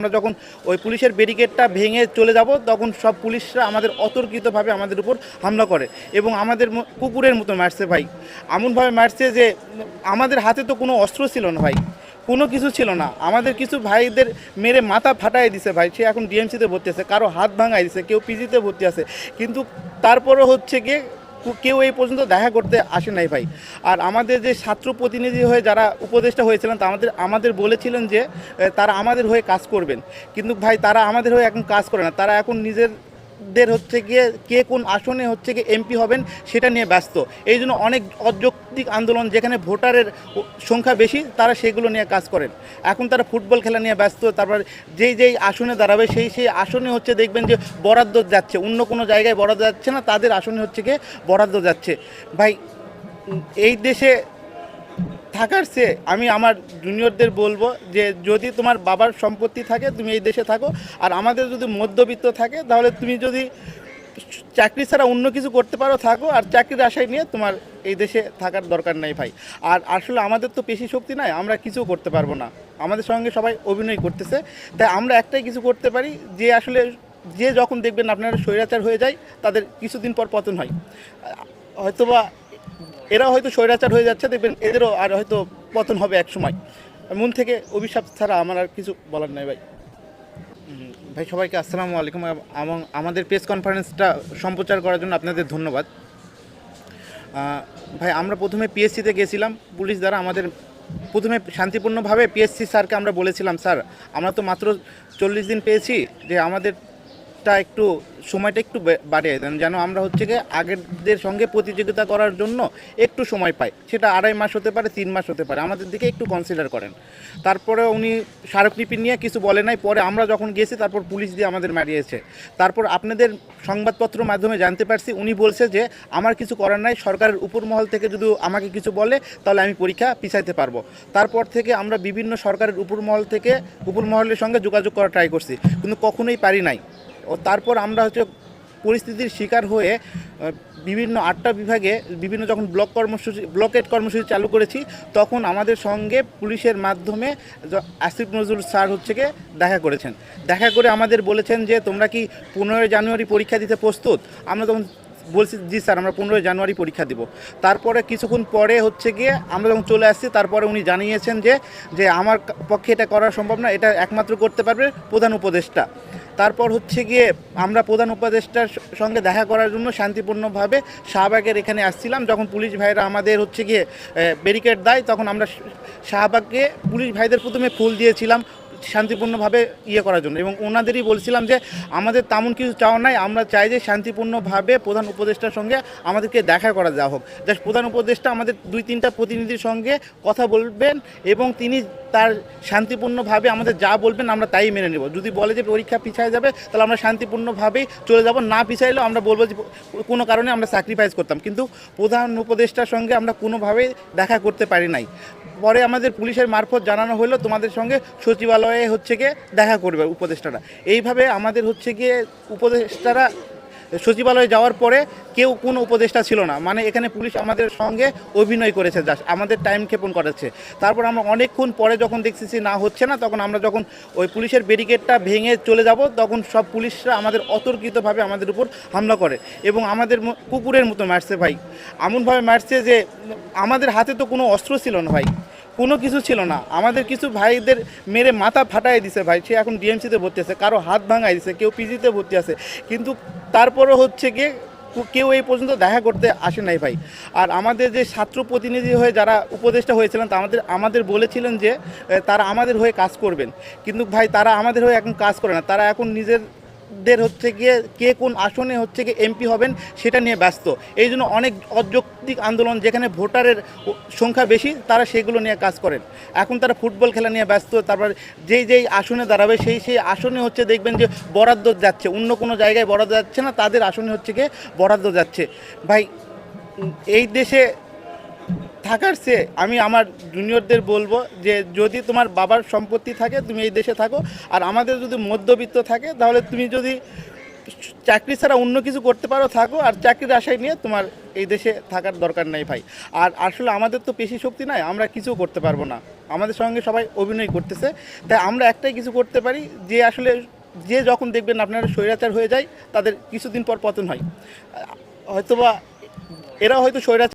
আমরা যখন ওই পুলিশের ব্যারিকেডটা ভেঙে চলে যাব, তখন সব পুলিশরা আমাদের অতর্কিতভাবে আমাদের উপর হামলা করে এবং আমাদের কুকুরের মতো মারছে ভাই। এমনভাবে মারছে যে, আমাদের হাতে তো কোনো অস্ত্র ছিল না ভাই, কোনো কিছু ছিল না। আমাদের কিছু ভাইদের মেরে মাথা ফাটাই দিছে ভাই, সে এখন ডিএমসিতে ভর্তি আছে, কারও হাত ভাঙাই দিছে, কেউ পিজিতে ভর্তি আছে। কিন্তু তারপরে হচ্ছে গিয়ে কেউ এই পর্যন্ত দেখা করতে আসে নাই ভাই। আর আমাদের যে ছাত্র প্রতিনিধি হয়ে যারা উপদেষ্টা হয়েছিলেন আমাদের আমাদের বলেছিলেন যে তারা আমাদের হয়ে কাজ করবেন। কিন্তু ভাই, তারা আমাদের হয়ে এখন কাজ করে না। তারা এখন নিজেদের হচ্ছে গিয়ে কে কোন আসনে হচ্ছে গিয়ে এমপি হবেন সেটা নিয়ে ব্যস্ত। এই জন্য অনেক অযৌক্তিক আন্দোলন যেখানে ভোটারের সংখ্যা বেশি, তারা সেগুলো নিয়ে কাজ করেন। এখন তারা ফুটবল খেলা নিয়ে ব্যস্ত, তারপর যেই যেই আসনে দাঁড়াবে সেই সেই আসনে হচ্ছে দেখবেন যে বরাদ্দ যাচ্ছে। অন্য কোনো জায়গায় বরাদ্দ যাচ্ছে না, তাদের আসনে হচ্ছে গিয়ে বরাদ্দ যাচ্ছে। ভাই, এই দেশে থাকার চেয়ে আমি আমার জুনিয়রদের বলব যে যদি তোমার বাবার সম্পত্তি থাকে, তুমি এই দেশে থাকো। আর আমাদের যদি মধ্যবিত্ত থাকে, তাহলে তুমি যদি চাকরি ছাড়া অন্য কিছু করতে পারো, থাকো। আর চাকরির আশায় নিয়ে তোমার এই দেশে থাকার দরকার নেই ভাই। আর আসলে আমাদের তো পেশি শক্তি নাই, আমরা কিছু করতে পারব না। আমাদের সঙ্গে সবাই অভিনয় করতেছে। তাই আমরা একটাই কিছু করতে পারি, যে আসলে যে যখন দেখবেন আপনারা স্বৈরাচার হয়ে যায়, তাদের কিছুদিন পর পতন হয়। হয়তোবা এরা হয়তো স্বৈরাচার হয়ে যাচ্ছে, দেখবেন এদেরও আর হয়তো পতন হবে এক সময়। মন থেকে অভিশাপ ছাড়া আমার আর কিছু বলার নাই ভাই। ভাই, সবাইকে আসসালামু আলাইকুম। এবং আমাদের প্রেস কনফারেন্সটা সম্প্রচার করার জন্য আপনাদের ধন্যবাদ। ভাই, আমরা প্রথমে পিএসসিতে গেছিলাম। পুলিশ দ্বারা আমাদের প্রথমে শান্তিপূর্ণভাবে পিএসসি স্যারকে আমরা বলেছিলাম, স্যার, আমরা তো মাত্র চল্লিশ দিন পেয়েছি যে আমাদেরটা একটু, সময়টা একটু বাড়িয়ে দেন। যেন আমরা হচ্ছে গিয়ে আগেরদের সঙ্গে প্রতিযোগিতা করার জন্য একটু সময় পাই। সেটা আড়াই মাস হতে পারে, তিন মাস হতে পারে। আমাদের দিকে একটু কনসিডার করেন। তারপরে উনি স্মারকলিপি নিয়ে কিছু বলে নাই। পরে আমরা যখন গেছি, তারপর পুলিশ দিয়ে আমাদের মারিয়েছে। তারপর আপনাদের সংবাদপত্র মাধ্যমে জানতে পারছি, উনি বলছে যে, আমার কিছু করার নাই। সরকারের উপর মহল থেকে যদি আমাকে কিছু বলে, তাহলে আমি পরীক্ষা পিছাইতে পারব। তারপর থেকে আমরা বিভিন্ন সরকারের উপর মহল থেকে উপর মহলের সঙ্গে যোগাযোগ করা ট্রাই করছি। কিন্তু কখনোই পারি নাই। ও তারপর আমরা হচ্ছে পরিস্থিতির শিকার হয়ে বিভিন্ন আটটা বিভাগে বিভিন্ন যখন ব্লক কর্মসূচি, ব্লকেট কর্মসূচি চালু করেছি, তখন আমাদের সঙ্গে পুলিশের মাধ্যমে আসিফ নজরুল স্যার হচ্ছে গিয়ে দেখা করেছেন। দেখা করে আমাদের বলেছেন যে, তোমরা কি পনেরোই জানুয়ারি পরীক্ষা দিতে প্রস্তুত? আমরা তখন বলছি, জি স্যার, আমরা পনেরোই জানুয়ারি পরীক্ষা দিব। তারপরে কিছুক্ষণ পরে হচ্ছে গিয়ে আমরা যখন চলে আসছি, তারপরে উনি জানিয়েছেন যে যে আমার পক্ষে এটা করা সম্ভব না, এটা একমাত্র করতে পারবে প্রধান উপদেষ্টা। তারপর হচ্ছে গিয়ে আমরা প্রধান উপদেষ্টার সঙ্গে দেখা করার জন্য শান্তিপূর্ণভাবে শাহবাগের এখানে আসছিলাম। যখন পুলিশ ভাইরা আমাদের হচ্ছে গিয়ে ব্যারিকেড দেয়, তখন আমরা শাহবাগকে পুলিশ ভাইদের প্রথমে ফুল দিয়েছিলাম। শান্তিপূর্ণভাবে ইয়ে করার জন্য। এবং ওনাদেরই বলছিলাম যে, আমাদের তেমন কিছু চাওয়া নাই, আমরা চাই যে শান্তিপূর্ণভাবে প্রধান উপদেষ্টার সঙ্গে আমাদেরকে দেখা করা যাওয়া হোক। জাস্ট প্রধান উপদেষ্টা আমাদের দুই, তিনটা প্রতিনিধির সঙ্গে কথা বলবেন এবং তিনি তার শান্তিপূর্ণভাবে আমাদের যা বলবেন আমরা তাই মেনে নেব। যদি বলে যে পরীক্ষা পিছায় যাবে, তাহলে আমরা শান্তিপূর্ণভাবেই চলে যাব। না পিছাইলেও আমরা বলব যে, কোনো কারণে আমরা স্যাক্রিফাইস করতাম। কিন্তু প্রধান উপদেষ্টার সঙ্গে আমরা কোনোভাবেই দেখা করতে পারি নাই। পরে আমাদের পুলিশের মারফত জানানো হলো তোমাদের সঙ্গে সচিবালয়ে হচ্ছে গিয়ে দেখা করবে উপদেষ্টারা। এইভাবে আমাদের হচ্ছে গিয়ে উপদেষ্টারা সচিবালয়ে যাওয়ার পরে কেউ কোনো উপদেষ্টা ছিল না। মানে এখানে পুলিশ আমাদের সঙ্গে অভিনয় করেছে জাস্ট, আমাদের টাইম ক্ষেপণ করেছে। তারপর আমরা অনেকক্ষণ পরে যখন দেখতেছি না হচ্ছে না, তখন আমরা যখন ওই পুলিশের ব্যারিকেডটা ভেঙে চলে যাব, তখন সব পুলিশরা আমাদের অতর্কিতভাবে আমাদের উপর হামলা করে এবং আমাদের কুকুরের মতো মারছে ভাই। এমনভাবে মারছে যে আমাদের হাতে তো কোনো অস্ত্র ছিল না ভাই। কোনো কিছু ছিল না। আমাদের কিছু ভাইদের মেরে মাথা ফাটাই দিছে ভাই। সে এখন ডিএমসিতে ভর্তি আছে, কারও হাত ভাঙাই দিছে, কেউ পিজিতে ভর্তি আছে। কিন্তু তারপরে হচ্ছে গিয়ে কেউ এই পর্যন্ত দেখা করতে আসে নাই ভাই। আর আমাদের যে ছাত্র প্রতিনিধি হয়ে যারা উপদেষ্টা হয়েছিলেন, তা আমাদের আমাদের বলেছিলেন যে তারা আমাদের হয়ে কাজ করবেন। কিন্তু ভাই, তারা আমাদের হয়ে এখন কাজ করে না। তারা এখন নিজের দের হচ্ছে গিয়ে কে কোন আসনে হচ্ছে গিয়ে এমপি হবেন সেটা নিয়ে ব্যস্ত। এই জন্য অনেক অযৌক্তিক আন্দোলন যেখানে ভোটারের সংখ্যা বেশি, তারা সেগুলো নিয়ে কাজ করেন। এখন তারা ফুটবল খেলা নিয়ে ব্যস্ত, তারপর যেই যেই আসনে দাঁড়াবে সেই সেই আসনে হচ্ছে দেখবেন যে বরাদ্দ যাচ্ছে। অন্য কোনো জায়গায় বরাদ্দ যাচ্ছে না, তাদের আসনে হচ্ছে গিয়ে বরাদ্দ যাচ্ছে। ভাই, এই দেশে থাকার চেয়ে আমি আমার জুনিয়রদের বলব যে যদি তোমার বাবার সম্পত্তি থাকে, তুমি এই দেশে থাকো। আর আমাদের যদি মধ্যবিত্ত থাকে, তাহলে তুমি যদি চাকরি ছাড়া অন্য কিছু করতে পারো, থাকো। আর চাকরির আশায় নিয়ে তোমার এই দেশে থাকার দরকার নেই ভাই। আর আসলে আমাদের তো পেশি শক্তি নাই, আমরা কিছু করতে পারব না। আমাদের সঙ্গে সবাই অভিনয় করতেছে। তাই আমরা একটাই কিছু করতে পারি, যে আসলে যে যখন দেখবেন আপনারা স্বৈরাচার হয়ে যায়, তাদের কিছুদিন পর পতন হয়। হয়তোবা এরা হয়তো স্বৈরাচার